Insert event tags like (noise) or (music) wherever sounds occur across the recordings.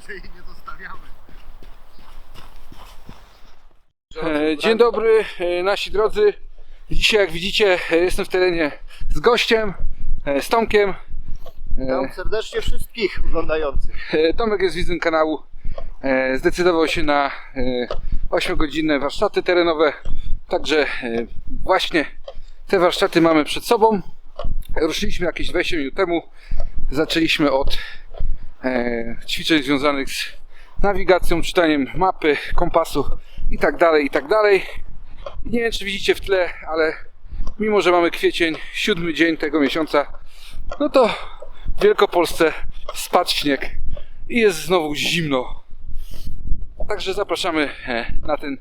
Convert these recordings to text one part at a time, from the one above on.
że jej nie zostawiamy. E, Dzień dobry e, nasi drodzy. Dzisiaj jak widzicie e, jestem w terenie z gościem, e, z Tomkiem. E, Witam serdecznie wszystkich oglądających. e, Tomek jest widzem kanału. E, Zdecydował się na 8-godzinne warsztaty terenowe. Także e, właśnie te warsztaty mamy przed sobą. Ruszyliśmy jakieś 20 minut temu. Zaczęliśmy od ćwiczeń związanych z nawigacją, czytaniem mapy, kompasu i tak dalej, i tak. Nie wiem, czy widzicie w tle, ale mimo, że mamy kwiecień, siódmy dzień tego miesiąca, no to w Wielkopolsce spadł śnieg i jest znowu zimno. Także zapraszamy e, na ten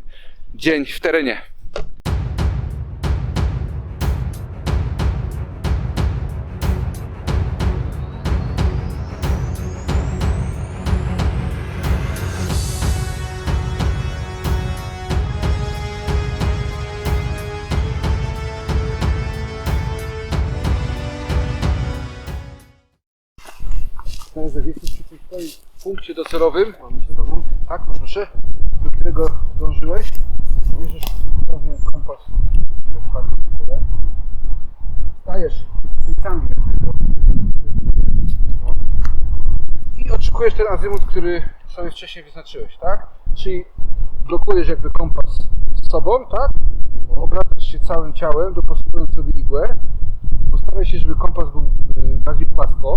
dzień w terenie. Tak, proszę, do którego dążyłeś, bierzesz pewnie kompas, dokładnie w górę, stajesz tego i oczekujesz ten azymut, który sobie wcześniej wyznaczyłeś, tak? Czyli blokujesz jakby kompas z sobą, tak? Obracasz się całym ciałem, dopasowując sobie igłę. Postaraj się, żeby kompas był y, bardziej płasko.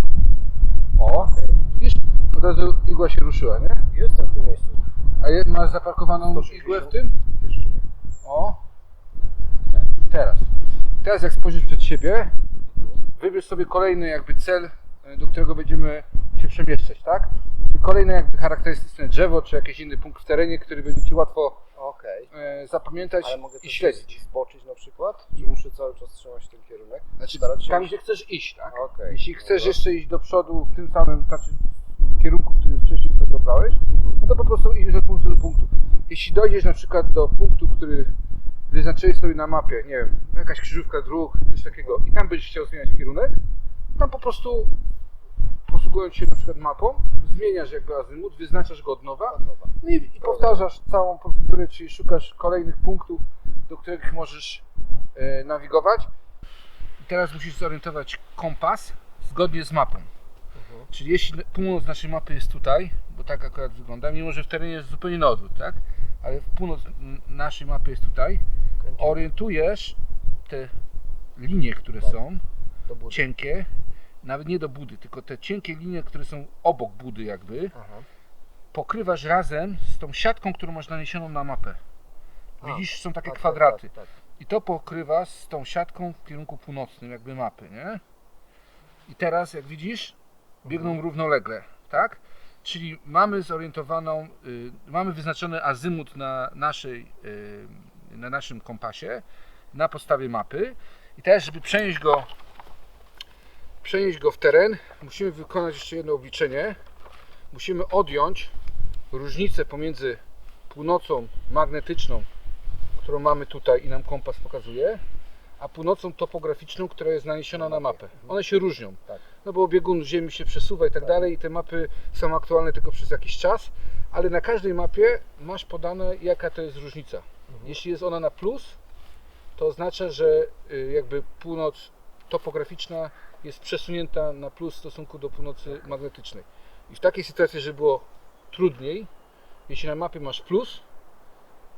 O, widzisz? Od razu igła się ruszyła, nie? Jestem w tym miejscu. A je- masz zaparkowaną 160. igłę w tym? Jeszcze nie. O. Teraz. Teraz jak spojrzysz przed siebie, wybierz sobie kolejny jakby cel, e, do którego będziemy się przemieszczać, tak? Czyli kolejne jakby charakterystyczne drzewo, czy jakiś inny punkt w terenie, który będzie Ci łatwo Okej. e, zapamiętać Ale mogę i też śledzić. zboczyć na przykład? Czy muszę cały czas trzymać ten kierunek? Znaczy, Starać się tam gdzie chcesz iść, tak? Okej. Jeśli chcesz Dobra. jeszcze iść do przodu w tym samym, znaczy w kierunku, który wcześniej sobie obrałeś, Mhm. no to po prostu idziesz od punktu do punktu. Jeśli dojdziesz na przykład do punktu, który wyznaczyłeś sobie na mapie, nie wiem, jakaś krzyżówka dróg, coś takiego, i tam będziesz chciał zmieniać kierunek, tam po prostu posługując się na przykład mapą, zmieniasz jakby azymut, wyznaczasz go od nowa Od nowa. no i, i powtarzasz całą procedurę, czyli szukasz kolejnych punktów, do których możesz e, nawigować. I teraz musisz zorientować kompas zgodnie z mapą. Mhm. Czyli jeśli północ naszej mapy jest tutaj, bo tak akurat wygląda, mimo że w terenie jest zupełnie na odwrót, tak? Ale północ naszej mapy jest tutaj, orientujesz te linie, które Tak. są, cienkie, nawet nie do budy, tylko te cienkie linie, które są obok budy jakby, Aha. pokrywasz razem z tą siatką, którą masz naniesioną na mapę. A, Widzisz, są takie tak, kwadraty. Tak, tak, I to pokrywa z tą siatką w kierunku północnym, jakby mapy, nie? I teraz, jak widzisz, biegną równolegle, tak? Czyli mamy zorientowaną, y, mamy wyznaczony azymut na, naszej, y, na naszym kompasie na podstawie mapy. I teraz, żeby przenieść go, przenieść go w teren, musimy wykonać jeszcze jedno obliczenie. Musimy odjąć różnicę pomiędzy północą magnetyczną którą mamy tutaj i nam kompas pokazuje, a północą topograficzną, która jest naniesiona na mapę. One się różnią, Tak. No bo biegun Ziemi się przesuwa i tak dalej i te mapy są aktualne tylko przez jakiś czas, ale na każdej mapie masz podane jaka to jest różnica. Mhm. Jeśli jest ona na plus, to oznacza, że y, jakby północ topograficzna jest przesunięta na plus w stosunku do północy magnetycznej. I w takiej sytuacji, żeby było trudniej, jeśli na mapie masz plus,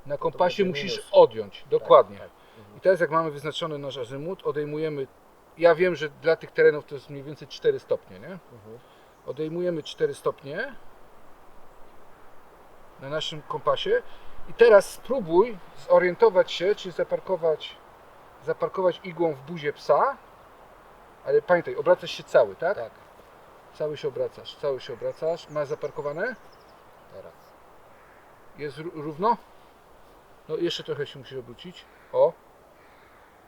na kompasie musisz minus. odjąć. Dokładnie. Tak, tak. Mhm. I teraz jak mamy wyznaczony nasz azymut, odejmujemy, ja wiem, że dla tych terenów to jest mniej więcej 4 stopnie, nie? Mhm. Odejmujemy 4 stopnie na naszym kompasie i teraz spróbuj zorientować się, czy zaparkować, zaparkować igłą w buzie psa, ale pamiętaj, obracasz się cały, tak? Tak, Cały się obracasz, cały się obracasz. Masz zaparkowane? teraz. Jest ró- równo? No jeszcze trochę się musisz obrócić. O.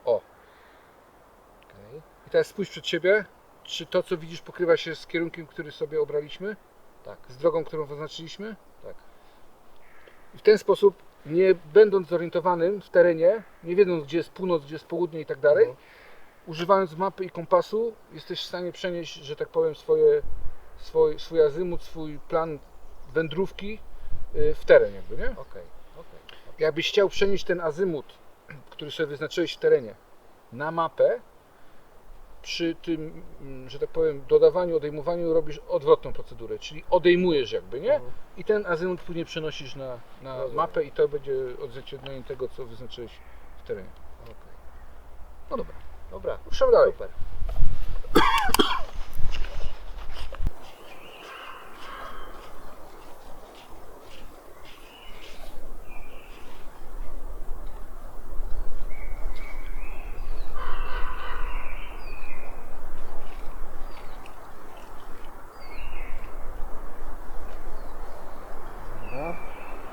Okej. I teraz spójrz przed siebie. Czy to, co widzisz, pokrywa się z kierunkiem, który sobie obraliśmy? Tak, Z drogą, którą wyznaczyliśmy? tak. I w ten sposób, nie będąc zorientowanym w terenie, nie wiedząc, gdzie jest północ, gdzie jest południe i tak dalej, Mhm. używając mapy i kompasu, jesteś w stanie przenieść, że tak powiem, swoje, swój, swój azymut, swój plan wędrówki y, w teren jakby, nie? Okej, okej. Jakbyś chciał przenieść ten azymut, który sobie wyznaczyłeś w terenie, na mapę, przy tym, mm, że tak powiem, dodawaniu, odejmowaniu robisz odwrotną procedurę, czyli odejmujesz jakby, nie? Mhm. I ten azymut później przenosisz na, na Rozumiem. mapę i to będzie odzwierciedlenie tego, co wyznaczyłeś w terenie. No dobra, Dobra, ruszamy dalej. super.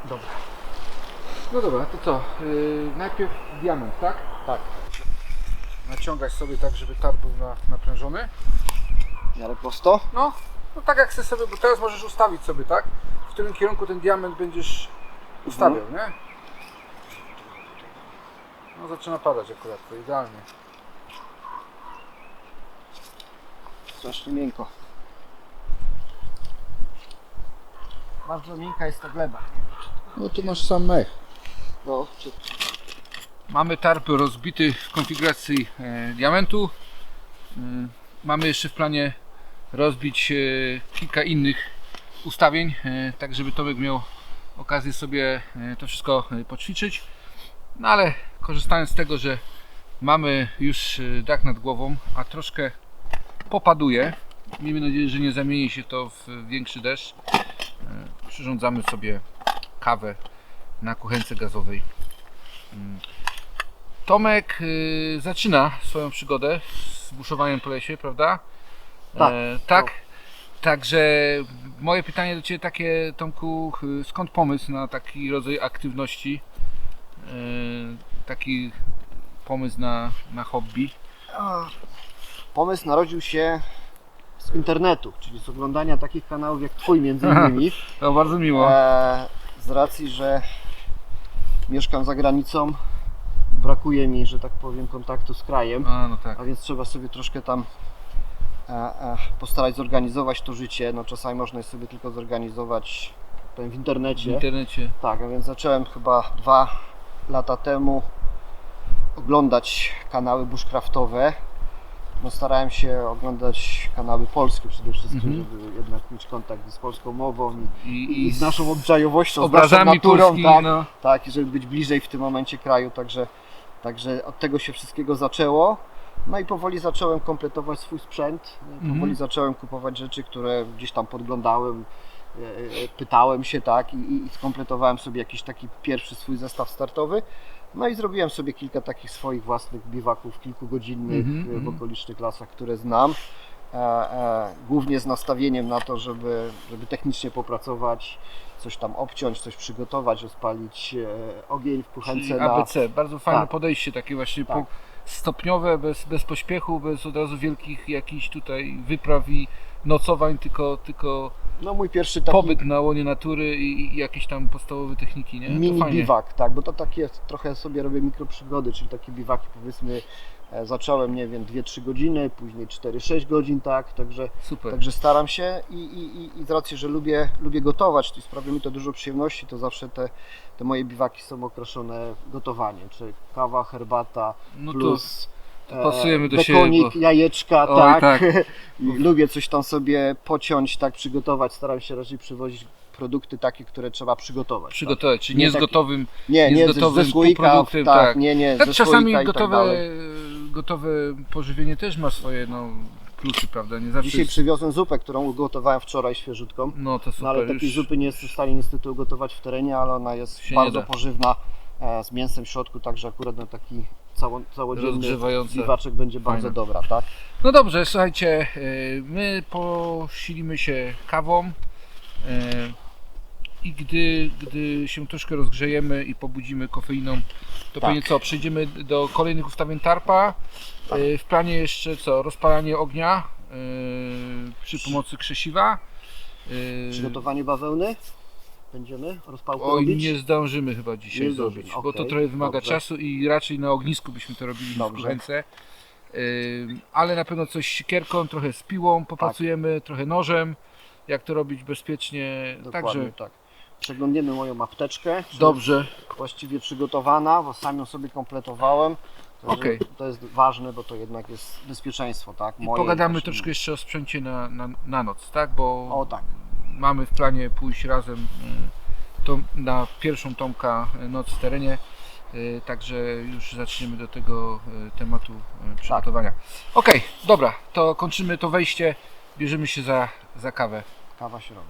Dobra. No dobra, to co? Yy, najpierw diament, tak? Tak. Naciągać sobie tak, żeby tarp był na, naprężony. W miarę prosto? No, no tak jak chcesz sobie, bo teraz możesz ustawić sobie, tak? W którym kierunku ten diament będziesz ustawiał, nie? No zaczyna padać akurat, to idealnie. Strasznie miękko. Bardzo miękka jest ta gleba. No tu masz sam mech. No, czy... Mamy tarp rozbity w konfiguracji e, diamentu. Mm, Mamy jeszcze w planie rozbić e, kilka innych ustawień, e, tak żeby Tomek miał okazję sobie e, to wszystko e, poćwiczyć. No ale korzystając z tego, że mamy już e, dach nad głową, a troszkę popaduje, miejmy nadzieję, że nie zamieni się to w większy deszcz, e, przyrządzamy sobie kawę na kuchence gazowej. Mm. Tomek y, zaczyna swoją przygodę z buszowaniem po lesie, prawda? Tak. E, tak. Także moje pytanie do Ciebie takie, Tomku, y, skąd pomysł na taki rodzaj aktywności? E, taki pomysł na, na hobby? Pomysł narodził się z internetu, czyli z oglądania takich kanałów jak Twój między innymi. To (laughs) bardzo miło. E, z racji, że mieszkam za granicą, brakuje mi, że tak powiem, kontaktu z krajem, A, no tak. a więc trzeba sobie troszkę tam e, e, postarać zorganizować to życie. No czasami można je sobie tylko zorganizować powiem, w W internecie. internecie. Tak, a więc zacząłem chyba dwa lata temu oglądać kanały bushcraftowe. No starałem się oglądać kanały polskie przede wszystkim, Mhm. żeby jednak mieć kontakt z polską mową i, I, i z naszą obyczajowością, z z naszą naturą, Polski, tak, no. tak, i żeby być bliżej w tym momencie kraju, także, także od tego się wszystkiego zaczęło. No i powoli zacząłem kompletować swój sprzęt, powoli Mhm. zacząłem kupować rzeczy, które gdzieś tam podglądałem, e, e, pytałem się, tak, i- i skompletowałem sobie jakiś taki pierwszy swój zestaw startowy. No i zrobiłem sobie kilka takich swoich własnych biwaków kilkugodzinnych Mhm, e, w mhm. okolicznych lasach, które znam. E, e, głównie z nastawieniem na to, żeby, żeby technicznie popracować, coś tam obciąć, coś przygotować, rozpalić e, ogień w kuchence Czyli na... ABC, bardzo fajne Tak. podejście, takie właśnie Tak. po, stopniowe, bez, bez pośpiechu, bez od razu wielkich jakichś tutaj wypraw i nocowań, tylko, tylko No mój pierwszy taki pobyt na łonie natury i, i jakieś tam podstawowe techniki, nie? Mini biwak, tak, bo to takie trochę sobie robię mikroprzygody, czyli takie biwaki powiedzmy e, zacząłem, nie wiem, 2-3 godziny, później 4-6 godzin, tak, także, Super. także staram się i, i, i- z racji, że lubię, lubię gotować i sprawia mi to dużo przyjemności, to zawsze te, te moje biwaki są okraszone gotowaniem, czyli kawa, herbata no plus pasujemy do e, siebie, bo- jajeczka, Oj, tak, tak. (laughs) I lubię coś tam sobie pociąć, tak, przygotować, staram się raczej przywozić produkty takie, które trzeba przygotować. tak. przygotować, czyli Nie nie z taki- gotowym. Nie, Nie nie, z ze, gotowym ze słoika, półproduktem, tak, tak. nie, nie, Tak ze czasami słoika i tak gotowe, dalej. gotowe pożywienie też ma swoje no, plusy, prawda? Nie zawsze Dzisiaj jest, przywiozłem zupę, którą ugotowałem wczoraj świeżutką. No to super. No, ale takiej już- zupy nie jestem w stanie niestety ugotować w terenie, ale ona jest Się nie bardzo da. pożywna e, z mięsem w środku, także akurat na taki cało, całodzienny biwaczek będzie bardzo Fajne. dobra, tak? No dobrze, słuchajcie, y, my posilimy się kawą y, i gdy, gdy się troszkę rozgrzejemy i pobudzimy kofeiną, to Tak. pewnie co, przejdziemy do kolejnych ustawień tarpa. Tak. Y, W planie jeszcze co, rozpalanie ognia przy pomocy krzesiwa. Przygotowanie bawełny będziemy rozpałkę Oj, robić? nie zdążymy chyba dzisiaj Nie zrobić, bo to okej, trochę wymaga dobrze. czasu i raczej na ognisku byśmy to robili w Dobrze. kuchence. Ym, ale na pewno coś z siekierką, trochę z piłą popracujemy, Tak. trochę nożem. jak to robić bezpiecznie. Dokładnie Także tak. Przeglądniemy moją apteczkę. czy dobrze. jest Właściwie przygotowana, bo sam ją sobie kompletowałem. Także Okej. To jest ważne, bo to jednak jest bezpieczeństwo, tak? I Moje pogadamy właśnie- troszkę jeszcze o sprzęcie na, na, na noc, tak? Bo O tak. Mamy w planie pójść razem y, na pierwszą Tomka y, noc w terenie. y, Także już zaczniemy do tego tematu y, przygotowania. Okej, dobra, to kończymy to wejście. Bierzemy się za, za kawę. Kawa się robi.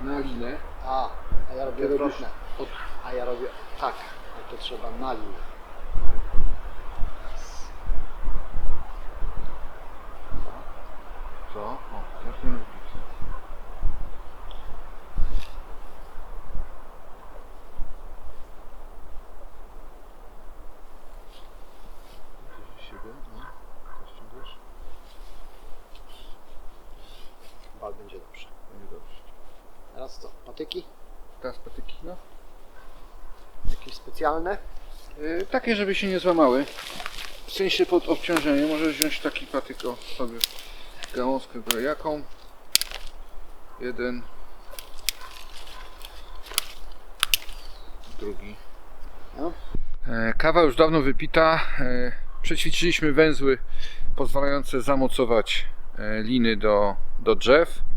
na linę. A, a ja robię odwrotne. A ja robię tak, a to trzeba na linię. Co? O, teraz nie lubię. Siebie, no. To ściągasz? Bal będzie dobrze. Będzie dobrze. Teraz co? Patyki? Teraz patyki, no. Jakieś specjalne? Yy, takie, żeby się nie złamały. W sensie pod obciążenie możesz wziąć taki patyk o sobie. Gałązkę byle jaką. Jeden. Drugi. No. E, Kawa już dawno wypita. E, Przećwiczyliśmy węzły pozwalające zamocować e, liny do, do drzew.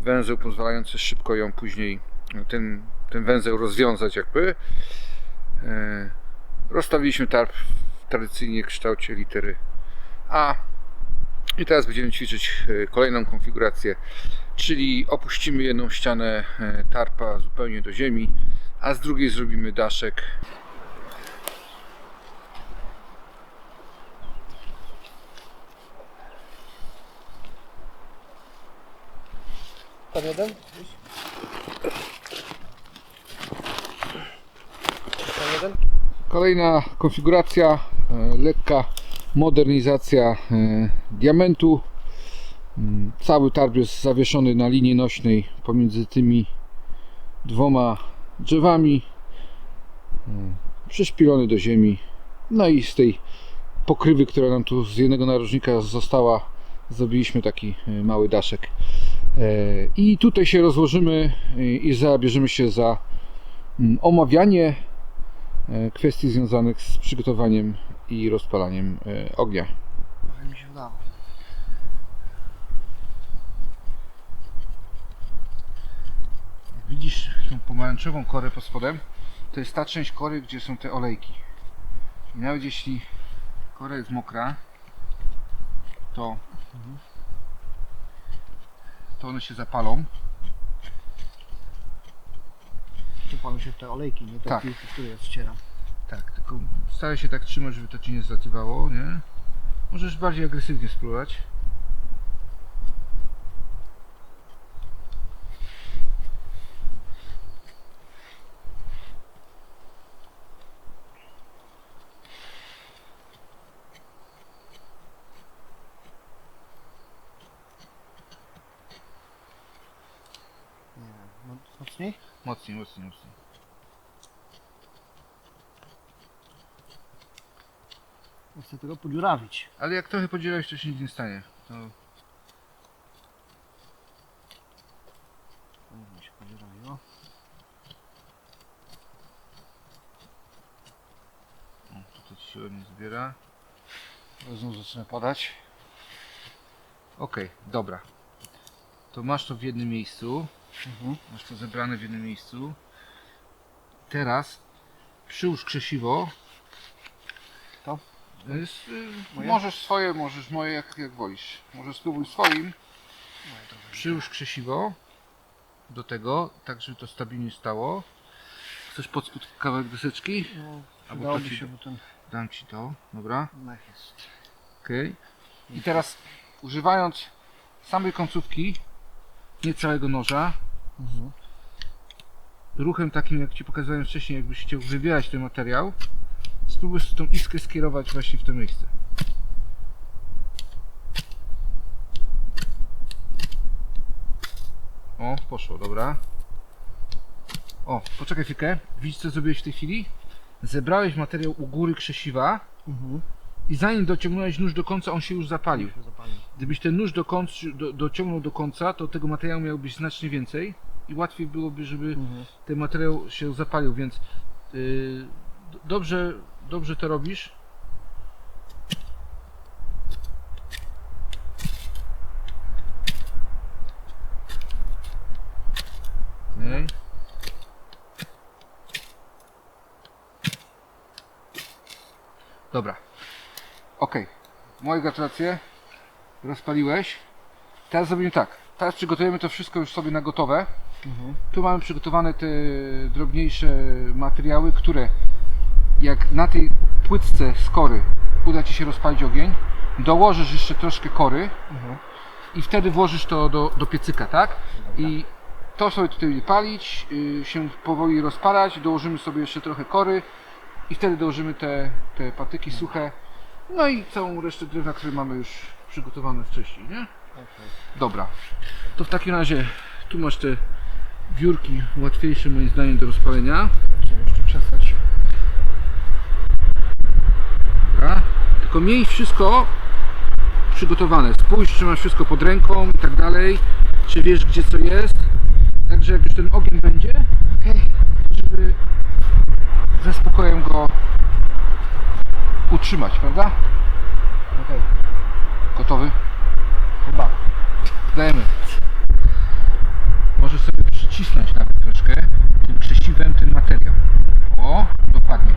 Węzeł pozwalający szybko ją później, ten, ten węzeł rozwiązać jakby. E, Rozstawiliśmy tarp w tradycyjnie kształcie litery A. I teraz będziemy ćwiczyć e, kolejną konfigurację, czyli opuścimy jedną ścianę e, tarpa zupełnie do ziemi, a z drugiej zrobimy daszek Ten jeden? Ten jeden? Kolejna konfiguracja, e, lekka modernizacja e, diamentu. Mm, Cały tarp jest zawieszony na linii nośnej pomiędzy tymi dwoma drzewami. E, Przyszpilony do ziemi. No i z tej pokrywy, która nam tu z jednego narożnika została, zrobiliśmy taki mały daszek. E, I tutaj się rozłożymy e, i zabierzemy się za mm, omawianie e, kwestii związanych z przygotowaniem i rozpalaniem ognia. Mi się udało. Jak widzisz tą pomarańczową korę pod spodem, to jest ta część kory, gdzie są te olejki. Nawet jeśli kora jest mokra, to, to one się zapalą. Tu panu się te olejki, nie te Tak. piłki, które ja ścieram. Tak, tylko staraj się tak trzymać, żeby to ci nie zlatywało, nie? Możesz bardziej agresywnie spróbować. Nie wiem, mo- mocniej? Mocniej, mocniej, mocniej. Nie chcę tego podziurawić. Ale jak trochę podzielałeś, to się nic nie stanie. To się podziurawiło. O, tutaj ci się ładnie zbiera. Znów zacznę padać. Ok, dobra. To masz to w jednym miejscu. Mhm. Masz to zebrane w jednym miejscu. Teraz przyłóż krzesiwo. To? To jest, y, Moje? możesz swoje, możesz moje, jak, jak wolisz. Może spróbuj swoim. Moje. Przyłóż krzesiwo do tego, tak żeby to stabilnie stało. Chcesz pod spód kawałek deseczki? No, Albo przydałoby to ci- się, bo ten Dam ci to, dobra. mech jest. Okej. I teraz używając samej końcówki, nie całego noża, Mhm. ruchem takim jak Ci pokazałem wcześniej, jakbyś chciał wybierać ten materiał, spróbuj tą iskrę skierować właśnie w to miejsce. O, poszło, dobra. O, poczekaj chwilkę. Widzisz co zrobiłeś w tej chwili? Zebrałeś materiał u góry krzesiwa Mhm. I zanim dociągnąłeś nóż do końca, on się już zapalił. Gdybyś ten nóż do końca, do, dociągnął do końca, to tego materiału miałbyś znacznie więcej i łatwiej byłoby, żeby Mhm. ten materiał się zapalił, więc yy, d- dobrze, dobrze to robisz. Okej. Dobra. Ok. Moje gratulacje. Rozpaliłeś. Teraz zrobimy tak. Teraz przygotujemy to wszystko już sobie na gotowe. Mhm. Tu mamy przygotowane te drobniejsze materiały, które jak na tej płytce z kory uda Ci się rozpalić ogień, dołożysz jeszcze troszkę kory Mhm. i wtedy włożysz to do, do piecyka, tak? I to sobie tutaj palić, y, się powoli rozpalać, dołożymy sobie jeszcze trochę kory i wtedy dołożymy te, te patyki suche, no i całą resztę drewna, które mamy już przygotowane wcześniej, nie? Dobra, to w takim razie tu masz te wiórki łatwiejsze moim zdaniem do rozpalenia. Trzeba jeszcze czesać. Dobra. Tylko miej wszystko przygotowane. Spójrz, czy masz wszystko pod ręką i tak dalej. Czy wiesz, gdzie co jest. Także jak już ten ogień będzie, żeby ze spokojem go utrzymać, prawda? Okej, Gotowy? chyba. Dajemy. Możesz sobie przycisnąć nawet troszkę tym krzesiwem ten materiał. O, dokładnie.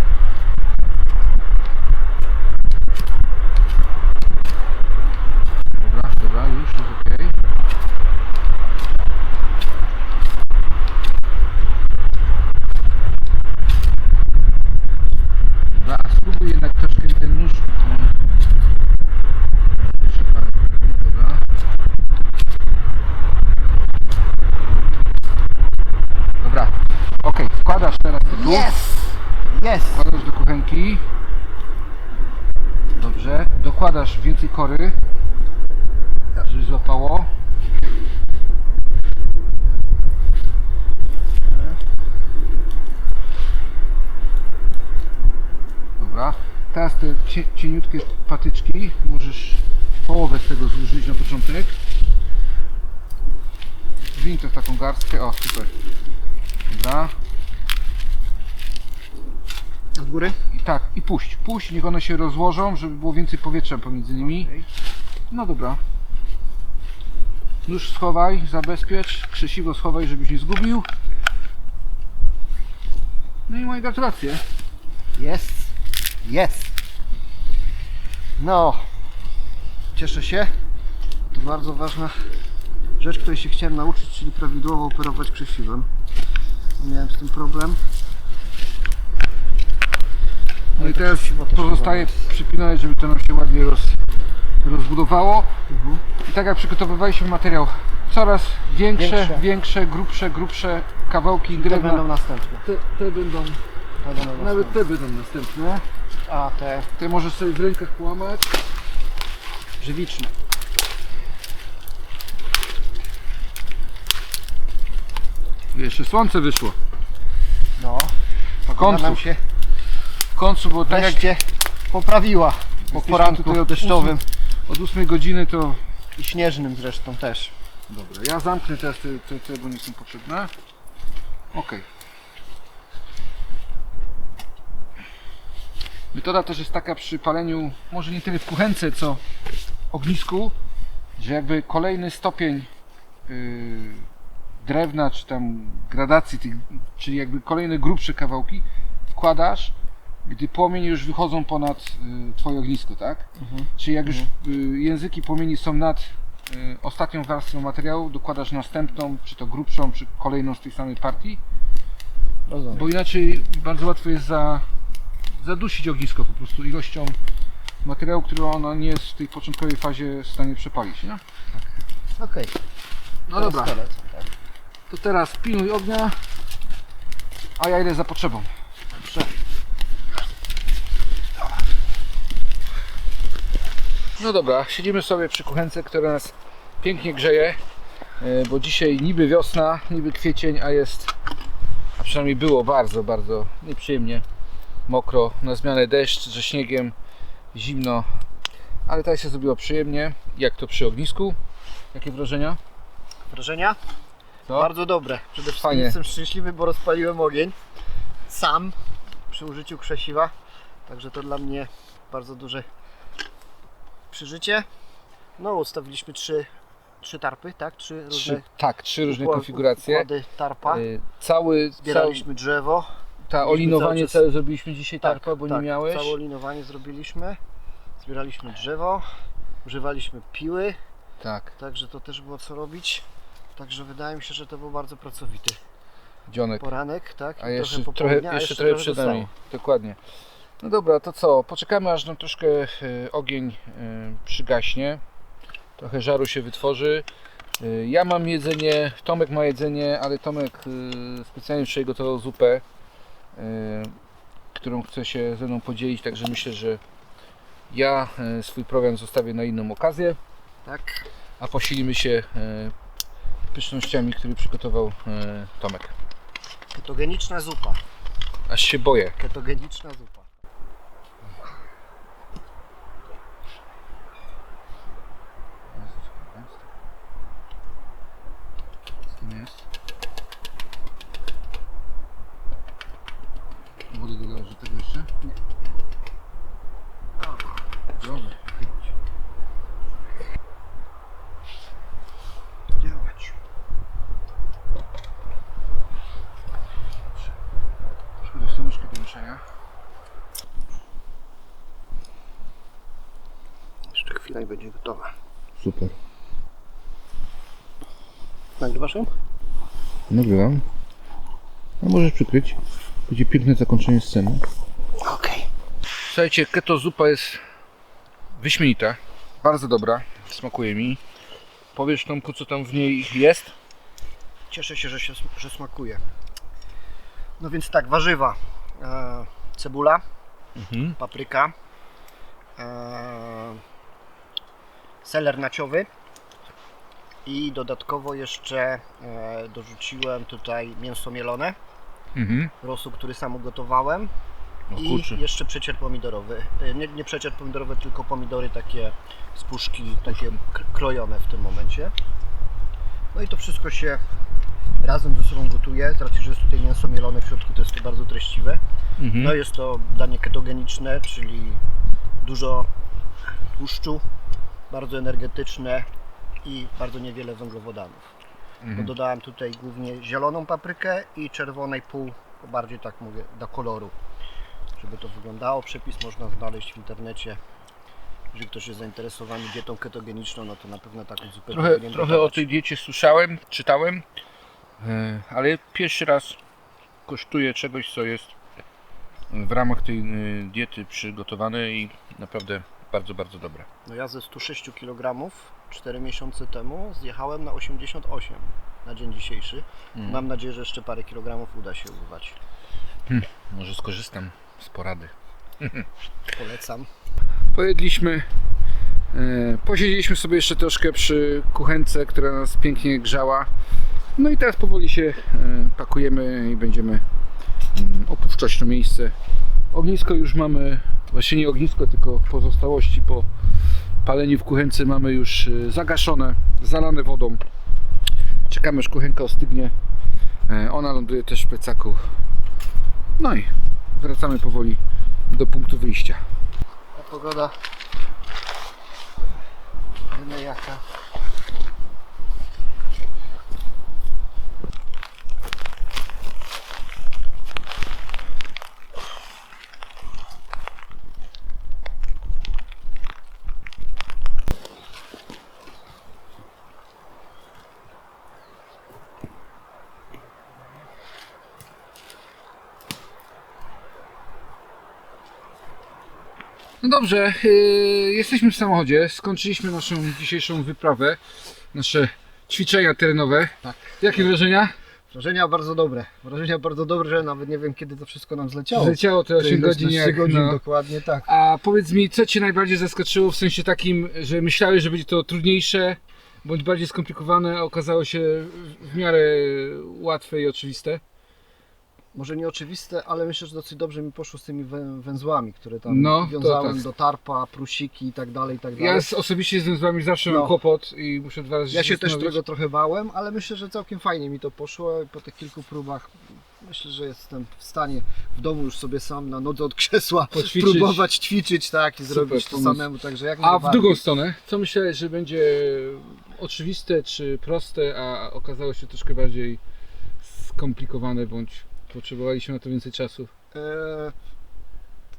Dobra, dobra, już jest ok. Dobra, a spróbuj jednak troszkę ten nóż. e, przypalić. Dobra. Dobra, ok, wkładasz teraz to tu, Jest! Jest! wkładasz do kuchenki. Dobrze, dokładasz więcej kory, żeby złapało. Dobra, teraz te cie, cieniutkie patyczki możesz połowę z tego zużyć na początek. Zwiń to w taką garstkę, o super. Dobra, Od góry? i tak, i puść, puść, niech one się rozłożą, żeby było więcej powietrza pomiędzy nimi. Okej. No dobra. Nóż schowaj, zabezpiecz, krzesiwo schowaj, żebyś nie zgubił. No i moje gratulacje. Jest! Jest! No, cieszę się. To bardzo ważna rzecz, której się chciałem nauczyć, czyli prawidłowo operować krzesiwem. Miałem z tym problem. No i teraz pozostaje przypinać, żeby to nam się ładnie roz, rozbudowało. Mhm. I tak jak przygotowywaliśmy materiał, coraz większe, Większe. większe, grubsze, grubsze kawałki Te drewna. będą następne. Te, te będą, Te będą nawet następne. te będą następne. A te Te możesz sobie w rękach połamać. żywiczne. Jeszcze słońce wyszło. No, W Pogoda nam końcu, się w końcu, bo tak jak wreszcie poprawiła po Jesteśmy poranku tutaj od deszczowym od 8 godziny to... i śnieżnym zresztą też. Dobra, ja zamknę teraz te, te, te bo nie są potrzebne. Ok. Metoda też jest taka przy paleniu, może nie tyle w kuchence, co ognisku, że jakby kolejny stopień yy, drewna, czy tam gradacji, tych, czyli jakby kolejne grubsze kawałki wkładasz, gdy płomienie już wychodzą ponad y, twoje ognisko, tak? Mhm. Czyli jak już y, języki płomieni są nad y, ostatnią warstwą materiału, dokładasz następną, czy to grubszą, czy kolejną z tej samej partii, Rozumiem. bo inaczej bardzo łatwo jest za, zadusić ognisko po prostu ilością materiału, który ono nie jest w tej początkowej fazie w stanie przepalić, nie? Okej. No dobra, tak. to teraz pilnuj ognia, a ja idę za potrzebą. Dobrze. No dobra, siedzimy sobie przy kuchence, która nas pięknie grzeje, e, bo dzisiaj niby wiosna, niby kwiecień, a jest, a przynajmniej było bardzo, bardzo nieprzyjemnie, mokro, na zmianę deszcz ze śniegiem, zimno, ale tak się zrobiło przyjemnie. Jak to przy ognisku? Jakie wrażenia? Wrażenia? Co? Bardzo dobre. Przede wszystkim Fajnie. jestem szczęśliwy, bo rozpaliłem ogień sam przy użyciu krzesiwa. Także to dla mnie bardzo duże przeżycie. No, ustawiliśmy trzy, trzy tarpy, tak? Trzy różne Trzy, tak, trzy różne konfiguracje. tarpa. Y, Cały, cały, Zbieraliśmy drzewo. Ta olinowanie całe zrobiliśmy dzisiaj Tak, tarpa, bo tak, nie miałeś. Całe linowanie zrobiliśmy. Zbieraliśmy drzewo. Używaliśmy piły, Tak, także to też było co robić. Także wydaje mi się, że to był bardzo pracowity dzionek. poranek, tak? A jeszcze trochę, trochę, a jeszcze trochę przed nami. Dokładnie. No dobra, to co? Poczekamy aż nam troszkę e, ogień e, przygaśnie. Trochę żaru się wytworzy. E, Ja mam jedzenie, Tomek ma jedzenie, ale Tomek specjalnie gotował zupę, którą chce się ze mną podzielić, także myślę, że ja e, swój program zostawię na inną okazję, Tak. a posilimy się e, pysznościami, które przygotował Tomek. Ketogeniczna zupa. Aż się boję. Ketogeniczna zupa. Z tym jest. Wody dodałeś do tego jeszcze? Nie. Dobrze. Działać. Troszkę do łyżkę do mieszania. Jeszcze chwila i będzie gotowa. Super. Nagrywasz ją? Nagrywam. A możesz przykryć. Będzie piękne zakończenie sceny. Okej. Słuchajcie, keto zupa jest wyśmienita. Bardzo dobra. Smakuje mi. Powiesz Tomku, co tam w niej jest? Cieszę się, że, się, że smakuje. No więc tak, warzywa. E, cebula, Mhm. papryka, e, seler naciowy i dodatkowo jeszcze e, dorzuciłem tutaj mięso mielone, Mhm. rosół, który sam ugotowałem O i kurczę. jeszcze przecier pomidorowy. E, Nie, nie przecier pomidorowy, tylko pomidory takie z puszki, takie krojone w tym momencie. No i to wszystko się razem ze sobą gotuje. Z racji, że jest tutaj mięso mielone w środku, to jest to bardzo treściwe. Mhm. No jest to danie ketogeniczne, czyli dużo tłuszczu, bardzo energetyczne i bardzo niewiele węglowodanów. Bo Mhm. dodałem tutaj głównie zieloną paprykę i czerwonej pół, bardziej tak mówię, do koloru. Żeby to wyglądało. Przepis można znaleźć w internecie. Jeżeli ktoś jest zainteresowany dietą ketogeniczną, no to na pewno taką zupę Trochę, trochę o tej diecie słyszałem, czytałem, e, ale pierwszy raz kosztuję czegoś, co jest w ramach tej e, diety przygotowane i naprawdę bardzo, bardzo dobre. No ja ze 106 kg 4 miesiące temu zjechałem na 88 na dzień dzisiejszy. Mm. Mam nadzieję, że jeszcze parę kilogramów uda się urwać. Może skorzystam z porady. Polecam. Pojedliśmy, e, posiedzieliśmy sobie jeszcze troszkę przy kuchence, która nas pięknie grzała. No i teraz powoli się e, pakujemy i będziemy mm, opuszczać to miejsce. Ognisko już mamy, właśnie nie ognisko, tylko pozostałości po paleniu w kuchence mamy już e, zagaszone, zalane wodą. Czekamy aż kuchenka ostygnie. E, Ona ląduje też w plecaku. No i wracamy powoli do punktu wyjścia. Ta pogoda wiemy jaka. Dobrze, yy, jesteśmy w samochodzie. Skończyliśmy naszą dzisiejszą wyprawę, nasze ćwiczenia terenowe. Tak. Jakie wrażenia? Wrażenia bardzo dobre. Wrażenia bardzo dobre, że nawet nie wiem kiedy to wszystko nam zleciało. Zleciało te 8 godzin. 16 Jak, godzin no. dokładnie tak. A powiedz mi, co Cię najbardziej zaskoczyło w sensie takim, że myślałeś, że będzie to trudniejsze, bądź bardziej skomplikowane, a okazało się w miarę łatwe i oczywiste? Może nieoczywiste, ale myślę, że dosyć dobrze mi poszło z tymi wę- węzłami, które tam No, wiązałem tak. do tarpa, prusiki i tak dalej, i tak dalej. Ja z, osobiście z wami zawsze No. mam kłopot i muszę dwa razy Ja się też tego trochę bałem, ale myślę, że całkiem fajnie mi to poszło. Po tych kilku próbach myślę, że jestem w stanie w domu już sobie sam na nodze od krzesła Poćwiczyć. próbować ćwiczyć tak i Super zrobić to samemu, także jak A w drugą stronę, co myślałeś, że będzie oczywiste czy proste, a okazało się troszkę bardziej skomplikowane, bądź potrzebowaliśmy na to więcej czasu? E,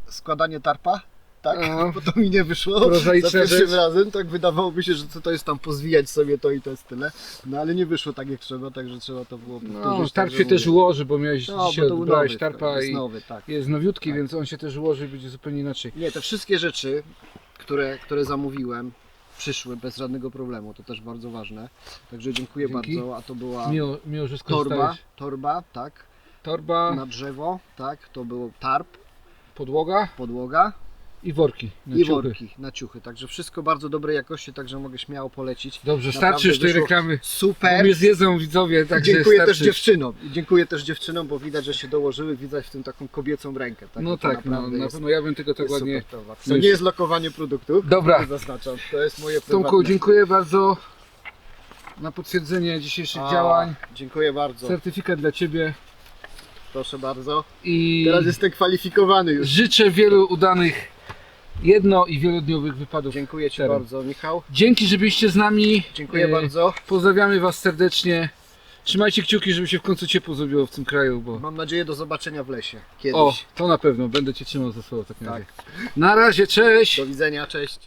składanie tarpa, tak? A. (laughs) Bo to mi nie wyszło za Prozaiczna pierwszym rzecz. razem, tak wydawałoby się, że co to jest tam pozwijać sobie to i to jest tyle, no ale nie wyszło tak jak trzeba, także trzeba to było powtórzyć. No, tarp także się też mówię. ułoży, bo miałeś no, dzisiaj bo to był odbrałeś nowy, tarpa jest i nowy, tak. jest nowiutki, Tak. więc on się też ułoży i będzie zupełnie inaczej. Nie, te wszystkie rzeczy, które, które zamówiłem, przyszły bez żadnego problemu, to też bardzo ważne. Także dziękuję Dzięki. bardzo, a to była Miło, miło że torba, skorzystałeś. torba, tak, Torba, na drzewo, tak, to był tarp, podłoga podłoga i worki na i ciuchy. worki na ciuchy. Także wszystko bardzo dobrej jakości, także mogę śmiało polecić. Dobrze, starczy już tej wyszło reklamy. Bo Super. mnie zjedzą widzowie, także Dziękuję starczy. też dziewczynom. I Dziękuję też dziewczynom, bo widać, że się dołożyły, widać w tym taką kobiecą rękę. Tak? No I to tak, no, naprawdę na jest, pewno ja bym tego tak jest ładnie... super towar. To nie jest lokowanie produktów. Dobra. to Zaznaczam. To jest moje Tomku, prywatne. dziękuję bardzo na potwierdzenie dzisiejszych A, działań. Dziękuję bardzo. Certyfikat dla Ciebie Proszę bardzo. i Teraz jestem kwalifikowany już. życzę wielu udanych jedno- i wielodniowych wypadów. Dziękuję Ci bardzo, Michał. Dzięki, że byliście z nami. Dziękuję E, bardzo. Pozdrawiamy Was serdecznie. Trzymajcie kciuki, żeby się w końcu ciepło zrobiło w tym kraju, bo... Mam nadzieję do zobaczenia w lesie. Kiedyś. O, to na pewno, będę Cię trzymał za słowo w takim Tak. razie. Na razie, cześć! Do widzenia, cześć.